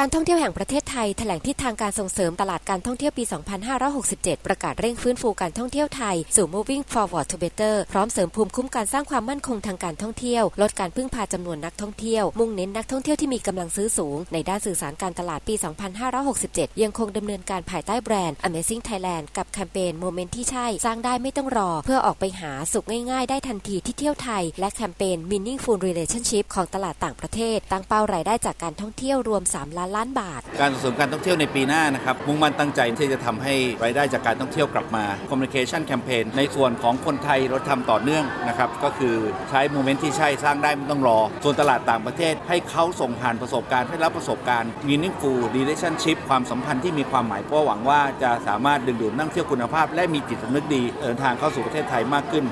การท่องเที่ยวแห่งประเทศไทยแถลงทิศทางการส่งเสริมตลาดการท่องเที่ยวปี 2567 ประกาศเร่งฟื้นฟูการท่องเที่ยวไทย สู่ moving forward to better พร้อมเสริมภูมิคุ้มกันสร้างความมั่นคงทางการท่องเที่ยว ลดการพึ่งพาจำนวนนักท่องเที่ยว มุ่งเน้นนักท่องเที่ยวที่มีกำลังซื้อสูง ในด้านสื่อสารการตลาดปี 2567 ยังคงดำเนินการภายใต้แบรนด์ Amazing Thailand กับแคมเปญโมเมนต์ที่ใช่ สร้างได้ไม่ต้องรอ เพื่อออกไปหาสุขง่ายๆ ได้ทันทีที่เที่ยวไทย และแคมเปญ Meaningful Relationship ของตลาดต่างประเทศ ตั้งเป้ารายได้จากการท่องเที่ยวรวม 3 ล้านล้านบาท การส่งเสริมการท่องเที่ยวในปีหน้านะครับ มุ่งมั่นตั้งใจที่จะทำให้รายได้จากการท่องเที่ยวกลับมา Communication Campaign ในส่วนของคนไทยเราทำต่อเนื่องนะครับ ก็คือใช้โมเมนต์ที่ใช่สร้างได้ไม่ต้องรอ ส่วนตลาดต่างประเทศให้เขาส่งผ่านประสบการณ์ให้รับประสบการณ์ Meaningful Relationship ความสัมพันธ์ที่มีความหมายเพราะหวังว่าจะสามารถดึงดูดนักท่องเที่ยวคุณภาพ และมีจิตสำนึกดีเดินทางเข้าสู่ประเทศไทยมากขึ้น